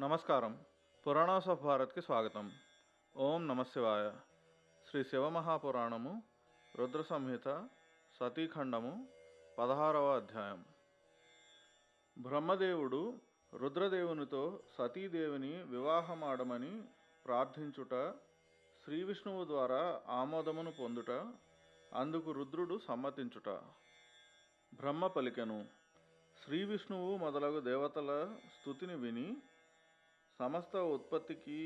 నమస్కారం. పురాణాస్ ఆఫ్ భారత్కి స్వాగతం. ఓం నమశివాయ శ్రీ శివమహాపురాణము రుద్ర సంహిత సతీఖండము పదహారవ అధ్యాయం. బ్రహ్మదేవుడు రుద్రదేవునితో సతీదేవిని వివాహమాడమని ప్రార్థించుట శ్రీ విష్ణువు ద్వారా ఆమోదమును పొందుట అందుకు రుద్రుడు సమ్మతించుట. బ్రహ్మ పలికెను శ్రీ విష్ణువు మొదలగు దేవతల స్థుతిని విని సమస్త ఉత్పత్తికి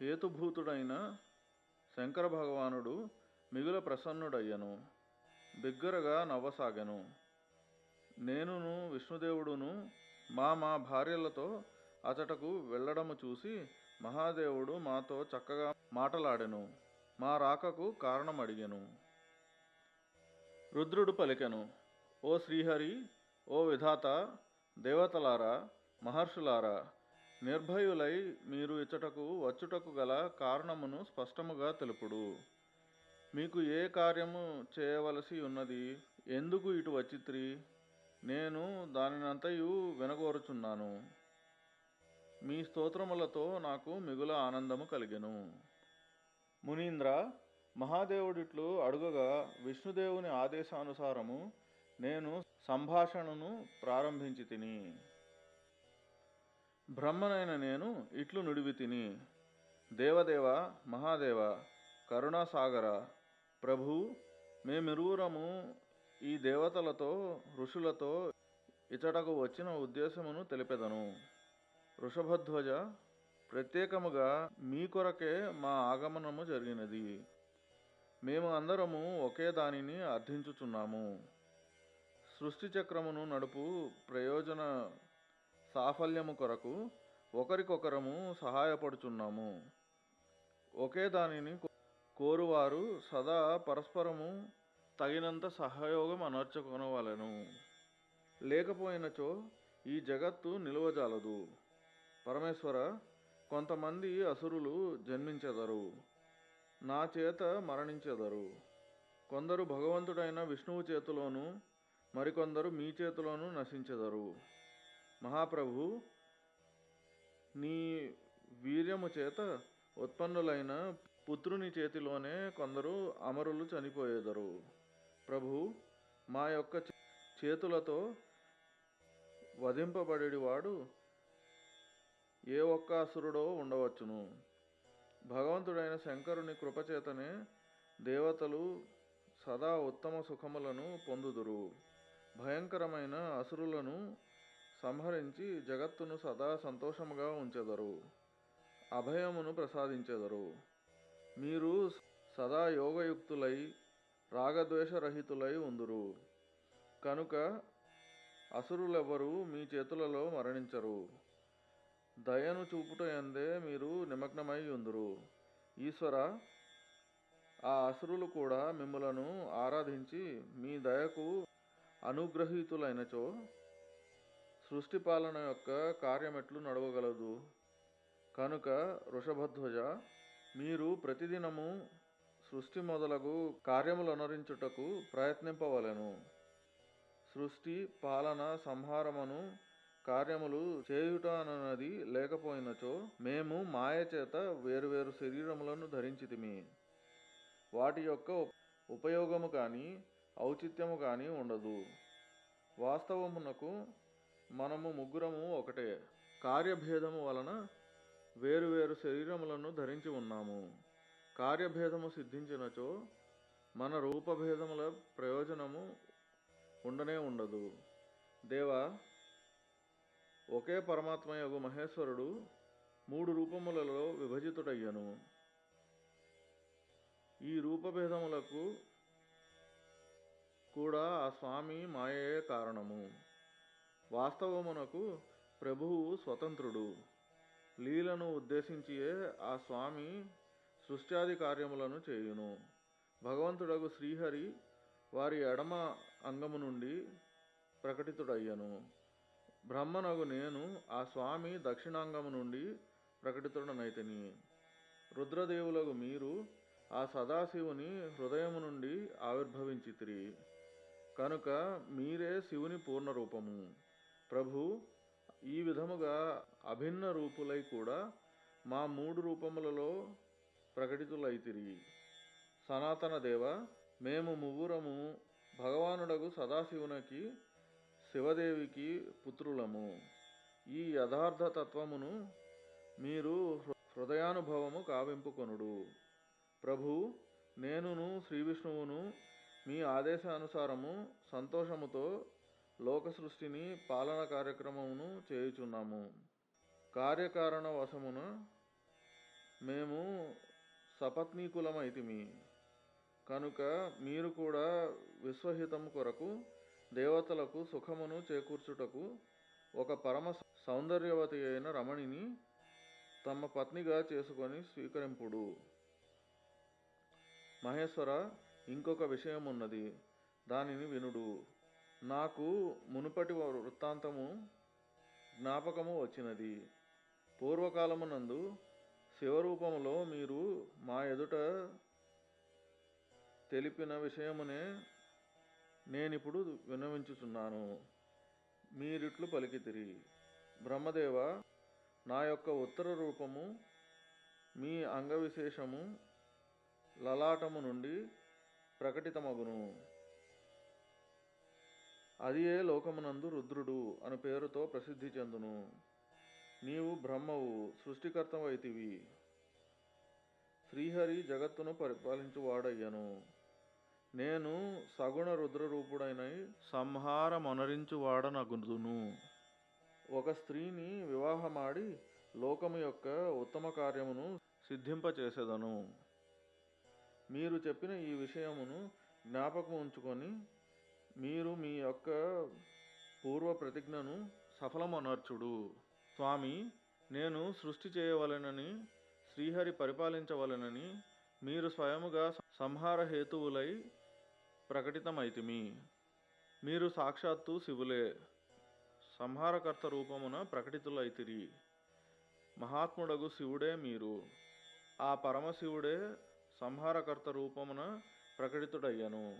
హేతుభూతుడైన శంకర భగవానుడు మిగుల ప్రసన్నుడయ్యను బిగ్గరగా నవ్వసాగను. నేనును విష్ణుదేవుడును మా మా భార్యలతో అచటకు వెళ్ళడము చూసి మహాదేవుడు మాతో చక్కగా మాటలాడెను మా రాకకు కారణం అడిగెను రుద్రుడు పలికెను ఓ శ్రీహరి ఓ విధాత దేవతలారా మహర్షులారా నిర్భయులై మీరు ఇచ్చటకు వచ్చుటకు గల కారణమును స్పష్టముగా తెలుపుడు. మీకు ఏ కార్యము చేయవలసి ఉన్నది? ఎందుకు ఇటు వచ్చిత్రి? నేను దానినంతయు వినగోరుచున్నాను. మీ స్తోత్రములతో నాకు మిగుల ఆనందము కలిగెను. మునీంద్ర మహాదేవుడిట్లు అడుగగా విష్ణుదేవుని ఆదేశానుసారము నేను సంభాషణను ప్రారంభించి తిని బ్రహ్మనైన నేను ఇట్లు నుడివి తిని దేవదేవ మహాదేవ కరుణాసాగర ప్రభు మేమిరువురము ఈ దేవతలతో ఋషులతో ఇతడకు వచ్చిన ఉద్దేశమును తెలిపెదను. వృషభధ్వజ ప్రత్యేకముగా మీ కొరకే మా ఆగమనము జరిగినది. మేము అందరము ఒకే దానిని అర్థించుచున్నాము. సృష్టి చక్రమును నడుపు ప్రయోజన సాఫల్యము కొరకు ఒకరికొకరము సహాయపడుచున్నాము. ఒకే దానిని కోరువారు సదా పరస్పరము తగినంత సహయోగం అనర్చుకొనవలెను. లేకపోయినచో ఈ జగత్తు నిలువజాలదు. పరమేశ్వర కొంతమంది అసురులు జన్మించెదరు. నా చేత మరణించెదరు. కొందరు భగవంతుడైన విష్ణువు చేతిలోనూ మరికొందరు మీ చేతిలోనూ నశించెదరు. మహాప్రభు నీ వీర్యము చేత ఉత్పన్నులైన పుత్రుని చేతిలోనే కొందరు అమరులు చనిపోయేదరు. ప్రభు మా యొక్క చేతులతో వధింపబడేవాడు ఏ ఒక్క అసురుడో ఉండవచ్చును. భగవంతుడైన శంకరుని కృపచేతనే దేవతలు సదా ఉత్తమ సుఖములను పొందుదురు. భయంకరమైన అసురులను సంహరించి జగత్తును సదా సంతోషముగా ఉంచెదరు అభయమును ప్రసాదించెదరు. మీరు సదా యోగయుక్తులై రాగద్వేషరహితులై ఉందురు. కనుక అసురులెవరూ మీ చేతులలో మరణించరు. దయను చూపుట ఎందే మీరు నిమగ్నమై ఉందురు. ఈశ్వర ఆ అసురులు కూడా మిమ్మలను ఆరాధించి మీ దయకు అనుగ్రహీతులైనచో సృష్టి పాలన యొక్క కార్యమెట్లు నడవగలదు. కనుక వృషభధ్వజ మీరు ప్రతిదినము సృష్టి మొదలగు కార్యములు అనరించుటకు ప్రయత్నింపవలెను. సృష్టి పాలన సంహారమును కార్యములు చేయుట అన్నది లేకపోయినచో మేము మాయ చేత వేరువేరు శరీరములను ధరించితిమి. వాటి యొక్క ఉపయోగము కానీ ఔచిత్యము కానీ ఉండదు. వాస్తవమునకు మనము ముగ్గురము ఒకటే. కార్యభేదము వలన వేరువేరు శరీరములను ధరించి ఉన్నాము. కార్యభేదము సిద్ధించినచో మన రూపభేదముల ప్రయోజనము ఉండనే ఉండదు. దేవా ఒకే పరమాత్మ యొక్క మహేశ్వరుడు మూడు రూపములలో విభజితుడయ్యను. ఈ రూపభేదములకు కూడా ఆ స్వామి మాయే కారణము. వాస్తవమునకు ప్రభువు స్వతంత్రుడు. లీలను ఉద్దేశించియే ఆ స్వామి సృష్ట్యాది కార్యములను చేయును. భగవంతుడగు శ్రీహరి వారి ఎడమ అంగము నుండి ప్రకటితుడయ్యను. బ్రహ్మనగు నేను ఆ స్వామి దక్షిణాంగము నుండి ప్రకటితుడనైతిని. రుద్రదేవులకు మీరు ఆ సదాశివుని హృదయము నుండి ఆవిర్భవించితిరి. కనుక మీరే శివుని పూర్ణ రూపము ప్రభు ఈ విధముగా అభిన్న రూపులై కూడా మా మూడు రూపములలో ప్రకటితులైతిరి. సనాతన దేవ మేము ముగ్గురము భగవానుడగు సదాశివునికి శివదేవికి పుత్రులము. ఈ యథార్థ తత్వమును మీరు హృ- హృదయానుభవము కావింపుకొనుడు. ప్రభు నేనును శ్రీ విష్ణువును మీ ఆదేశానుసారము సంతోషముతో లోక సృష్టిని పాలన కార్యక్రమమును చేయుచున్నాము. కార్యకారణ వశమున మేము సపత్నీకులమైతిమి. కనుక మీరు కూడా విశ్వహితము కొరకు దేవతలకు సుఖమును చేకూర్చుటకు ఒక పరమ సౌందర్యవతి అయిన రమణిని తమ పత్నిగా చేసుకొని స్వీకరింపుడు. మహేశ్వర ఇంకొక విషయం ఉన్నది దానిని వినుడు. నాకు మునుపటి వృత్తాంతము జ్ఞాపకము వచ్చినది. పూర్వకాలమునందు శివరూపములో మీరు మా ఎదుట తెలిపిన విషయమునే నేనిప్పుడు విన్నవించుచున్నాను. మీరిట్లు పలికితిరి. బ్రహ్మదేవ నా యొక్క ఉత్తర రూపము మీ అంగవిశేషము లలాటము నుండి ప్రకటితమగును. అది ఏ లోకమునందు రుద్రుడు అను పేరుతో ప్రసిద్ధి చెందును. నీవు బ్రహ్మవు సృష్టికర్తవైతివి. శ్రీహరి జగత్తును పరిపాలించువాడయ్యను. నేను సగుణ రుద్రరూపుడైన సంహారమొనరించువాడనగుదును. ఒక స్త్రీని వివాహమాడి లోకము యొక్క ఉత్తమ కార్యమును సిద్ధింపచేసేదను. మీరు చెప్పిన ఈ విషయమును జ్ఞాపకం ఉంచుకొని మీరు మీ యొక్క పూర్వ ప్రతిజ్ఞను సఫలమనర్చుడు స్వామి నేను సృష్టి చేయవలెనని శ్రీహరి పరిపాలించవలెనని మీరు స్వయముగా సంహార హేతువులై ప్రకటితమైతిమి. మీరు సాక్షాత్తు శివులే. సంహారకర్త రూపమున ప్రకటితులైతిరి. మహాత్ముడగు శివుడే మీరు. ఆ పరమశివుడే సంహారకర్త రూపమున ప్రకటితుడయ్యను.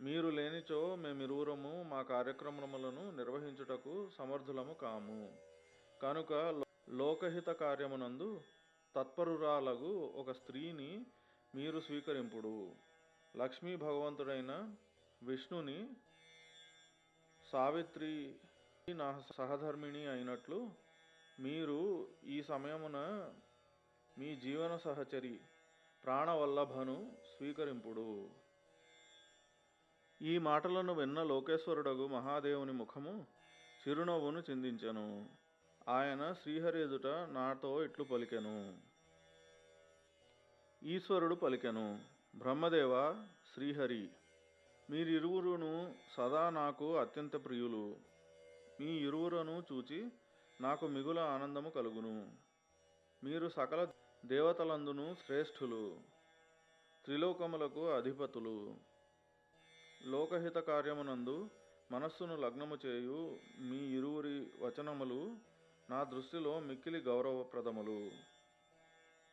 మీరు లేనిచో మేమిరువురము మా కార్యక్రమములను నిర్వహించుటకు సమర్థులము కాము. కనుక లోకహిత కార్యమునందు తత్పరురాలగు ఒక స్త్రీని మీరు స్వీకరింపుడు. లక్ష్మీ భగవంతుడైన విష్ణుని సావిత్రి నా సహధర్మిణి అయినట్లు మీరు ఈ సమయమున మీ జీవన సహచరి ప్రాణవల్లభను స్వీకరింపుడు. ఈ మాటలను విన్న లోకేశ్వరుడగు మహాదేవుని ముఖము చిరునవ్వును చిందించెను. ఆయన శ్రీహరి ఎదుట నాతో ఇట్లు పలికెను. ఈశ్వరుడు పలికెను బ్రహ్మదేవ శ్రీహరి మీరిరువురును సదా నాకు అత్యంత ప్రియులు. మీ ఇరువురును చూచి నాకు మిగుల ఆనందము కలుగును. మీరు సకల దేవతలందును శ్రేష్ఠులు త్రిలోకములకు అధిపతులు. లోకహిత కార్యమునందు మనస్సును లగ్నము చేయు మీ ఇరువురి వచనములు నా దృష్టిలో మిక్కిలి గౌరవప్రదములు.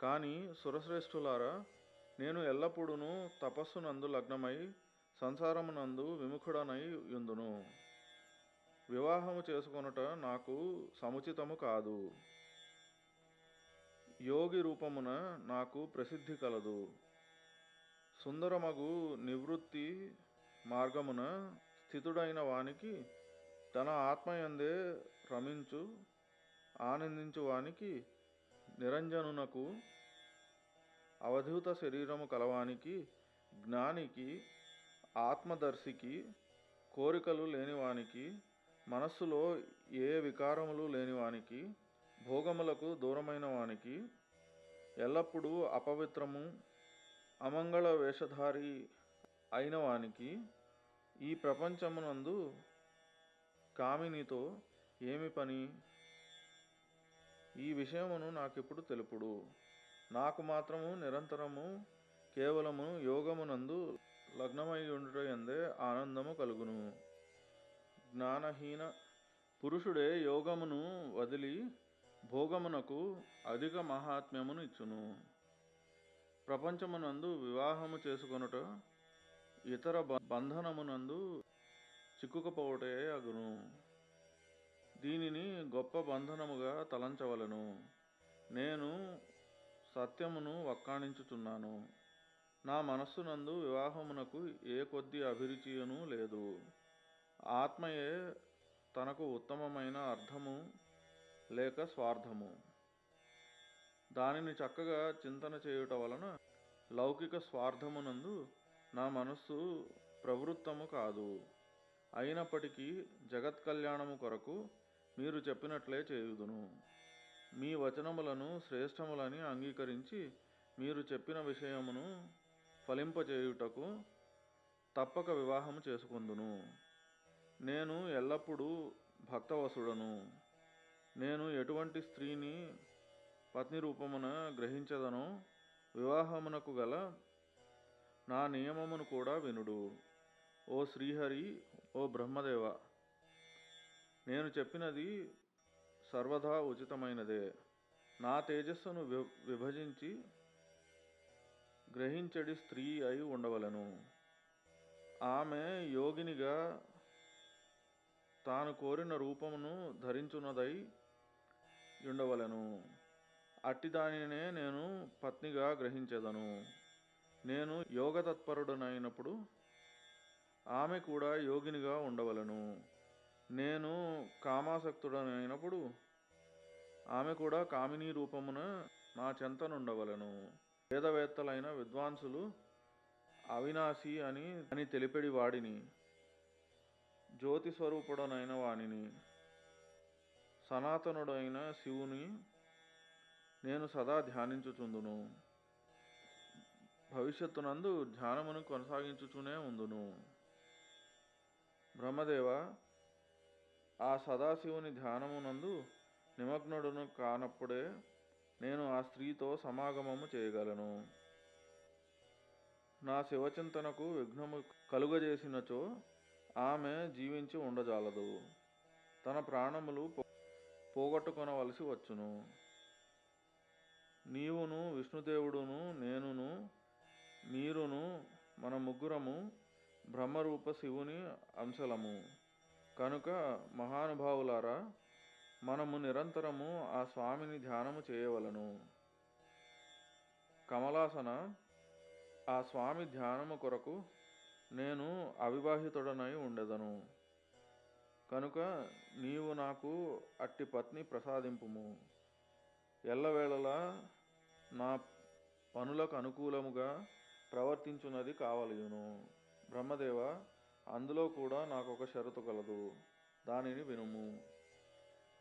కానీ సురశ్రేష్ఠులారా నేను ఎల్లప్పుడూ తపస్సునందు లగ్నమై సంసారమునందు విముఖుడనై యుందును. వివాహము చేసుకొనుట నాకు సముచితము కాదు. యోగి రూపమున నాకు ప్రసిద్ధి కలదు. సుందరమగు నివృత్తి మార్గమున స్థితుడైన వానికి తన ఆత్మయందే రమించు ఆనందించు వానికి నిరంజనునకు అవధూత శరీరము కలవానికి జ్ఞానికి ఆత్మదర్శికి కోరికలు లేనివానికి మనస్సులో ఏ వికారములు లేనివానికి భోగములకు దూరమైన వానికి ఎల్లప్పుడూ అపవిత్రము అమంగళ వేషధారి అయిన వానికి ఈ ప్రపంచమునందు కామినితో ఏమి పని? ఈ విషయమును నాకెప్పుడు తెలుపుడు? నాకు మాత్రము నిరంతరము కేవలము యోగమునందు లగ్నమై ఉండుట ఎందే ఆనందము కలుగును. జ్ఞానహీన పురుషుడే యోగమును వదిలి భోగమునకు అధిక మహాత్మ్యమును ఇచ్చును. ప్రపంచమునందు వివాహము చేసుకొనుట ఇతర బంధనమునందు చిక్కుకపోవటే అగును. దీనిని గొప్ప బంధనముగా తలంచవలను. నేను సత్యమును వక్కాణించుచున్నాను. నా మనస్సునందు వివాహమునకు ఏ కొద్ది అభిరుచియును లేదు. ఆత్మయే తనకు ఉత్తమమైన అర్థము లేక స్వార్థము. దానిని చక్కగా చింతన చేయుట వలన లౌకిక స్వార్థమునందు నా మనస్సు ప్రవృత్తము కాదు. అయినప్పటికీ జగత్ కళ్యాణము కొరకు మీరు చెప్పినట్లే చేయుదును. మీ వచనములను శ్రేష్టములని అంగీకరించి మీరు చెప్పిన విషయమును ఫలింపచేయుటకు తప్పక వివాహము చేసుకుందును. నేను ఎల్లప్పుడూ భక్తవసుడను. నేను ఎటువంటి స్త్రీని పత్ని రూపమున గ్రహించదనో వివాహమునకు గల నా నియమమును కూడా వినుడు. ఓ శ్రీహరి ఓ బ్రహ్మదేవ నేను చెప్పినది సర్వదా ఉచితమైనదే. నా తేజస్సును విభజించి గ్రహించడి స్త్రీ అయి ఉండవలను. ఆమె యోగినిగా తాను కోరిన రూపమును ధరించున్నదై ఉండవలను అట్టి దానినే నేను పత్నిగా గ్రహించెదను. నేను యోగ తత్పరుడనైనప్పుడు ఆమె కూడా యోగినిగా ఉండవలను. నేను కామాసక్తుడనైనప్పుడు ఆమె కూడా కామినీ రూపమున నా చెంతనుండవలను వేదవేత్తలైన విద్వాంసులు అవినాశి అని అని తెలిపెడి వాడిని. జ్యోతి స్వరూపుడనైన వానిని. సనాతనుడైన శివుని నేను సదా ధ్యానించుచుందును. భవిష్యత్తునందు ధ్యానమును కొనసాగించుచునే ఉందును. బ్రహ్మదేవ ఆ సదాశివుని ధ్యానమునందు నిమగ్నుడును కానప్పుడే నేను ఆ స్త్రీతో సమాగమము చేయగలను. నా శివచింతనకు విఘ్నము కలుగజేసినచో ఆమె జీవించి ఉండజాలదు. తన ప్రాణములు పోగొట్టుకొనవలసి వచ్చును. నీవును విష్ణుదేవుడును నేనును మీరును మన ముగ్గురము బ్రహ్మరూప శివుని అంశలము. కనుక మహానుభావులారా మనము నిరంతరము ఆ స్వామిని ధ్యానము చేయవలను. కమలాసన ఆ స్వామి ధ్యానము కొరకు నేను అవివాహితుడనై ఉండెదను. కనుక నీవు నాకు అట్టి పత్ని ప్రసాదింపుము. ఎల్లవేళలా నా పనులకు అనుకూలముగా ప్రవర్తించున్నది కావలయును. బ్రహ్మదేవ అందులో కూడా నాకు ఒక షరతు కలదు. దానిని వినుము.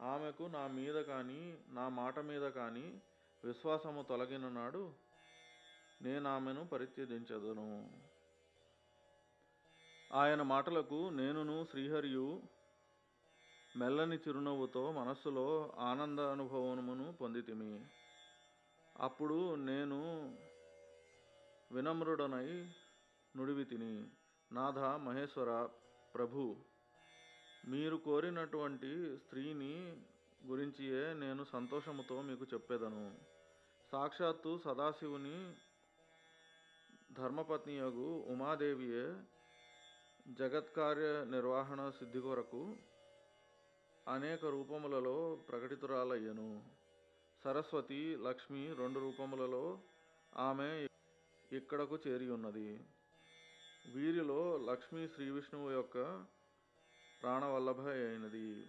ఆమెకు నా మీద కానీ నా మాట మీద కానీ విశ్వాసము తొలగిన నాడు నేను ఆమెను పరిత్యజించదును. ఆయన మాటలకు నేనును శ్రీహరియు మెల్లని చిరునవ్వుతో మనస్సులో ఆనంద అనుభవమును పొందితిమి. అప్పుడు నేను వినమ్రుడనై నుడివి తిని నాథ మహేశ్వర ప్రభు మీరు కోరినటువంటి స్త్రీని గురించియే నేను సంతోషముతో మీకు చెప్పేదను. సాక్షాత్తు సదాశివుని ధర్మపత్నియగు ఉమాదేవియే జగత్కార్య నిర్వహణ సిద్ధి కొరకు అనేక రూపములలో ప్రకటితురాలయ్యను. సరస్వతి లక్ష్మి రెండు రూపములలో ఆమె ఇక్కడకు చేరి ఉన్నది. వీరిలో లక్ష్మీ శ్రీ విష్ణువు యొక్క ప్రాణవల్లభ అయినది.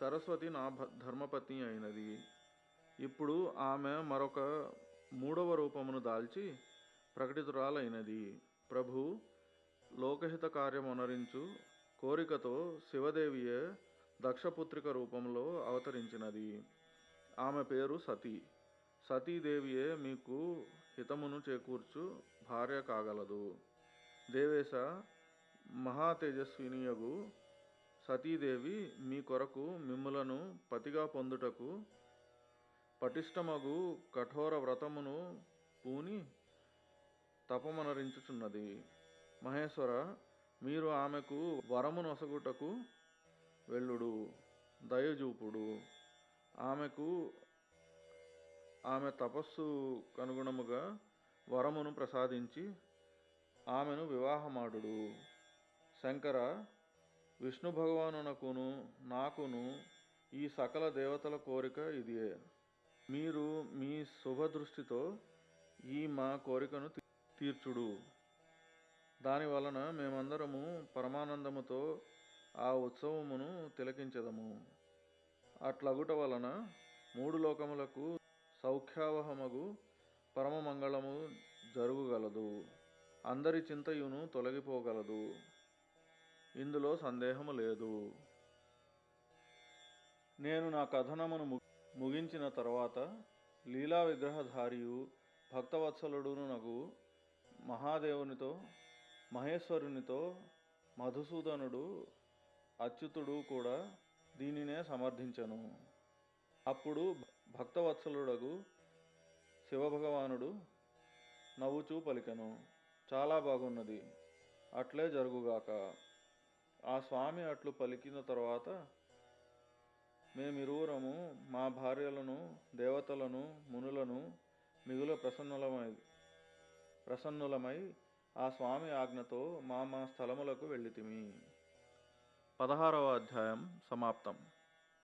సరస్వతి నా భ- ధర్మపత్ని అయినది. ఇప్పుడు ఆమె మరొక మూడవ రూపమును దాల్చి ప్రకటితురాలైనది. ప్రభు లోకహిత కార్యమునరించు కోరికతో శివదేవియే దక్షపుత్రిక రూపంలో అవతరించినది. ఆమె పేరు సతీ. సతీదేవియే మీకు హితమును చేకూర్చు భార్య కాగలదు. దేవేశ మహాతేజస్వినియగు సతీదేవి మీ కొరకు మిమ్ములను పతిగా పొందుటకు పటిష్టమగు కఠోర వ్రతమును పూని తపమనరించుచున్నది. మహేశ్వర మీరు ఆమెకు వరమునొసగుటకు వెళ్ళుడు దయజూపుడు ఆమెకు ఆమె తపస్సు కనుగుణముగా వరమును ప్రసాదించి ఆమెను వివాహమాడుడు. శంకర విష్ణు భగవానునకును నాకును ఈ సకల దేవతల కోరిక ఇదియే. మీరు మీ శుభదృష్టితో ఈ మా కోరికను తీర్చుడు. దాని వలన మేమందరము పరమానందముతో ఆ ఉత్సవమును తిలకించదము. అట్లగుట వలన మూడు లోకములకు సౌఖ్యావహమగు పరమ మంగళము జరుగుగలదు. అందరి చింతయును తొలగిపోగలదు. ఇందులో సందేహము లేదు. నేను నా కథనమును ముగించిన తర్వాత లీలా విగ్రహధారియు భక్తవత్సలుడును నగు మహాదేవునితో మహేశ్వరునితో మధుసూదనుడు అచ్యుతుడు కూడా దీనినే సమర్థించను. అప్పుడు భక్తవత్సలుడగు శివభగవానుడు నవ్వుచూ పలికెను. చాలా బాగున్నది. అట్లే జరుగుగాక. ఆ స్వామి అట్లు పలికిన తర్వాత మేమిరువురము మా భార్యలను దేవతలను మునులను మిగుల ప్రసన్నులమై ప్రసన్నులమై ఆ స్వామి ఆజ్ఞతో మా మా స్థలములకు వెళ్ళితిమి. పదహారవ అధ్యాయం సమాప్తం.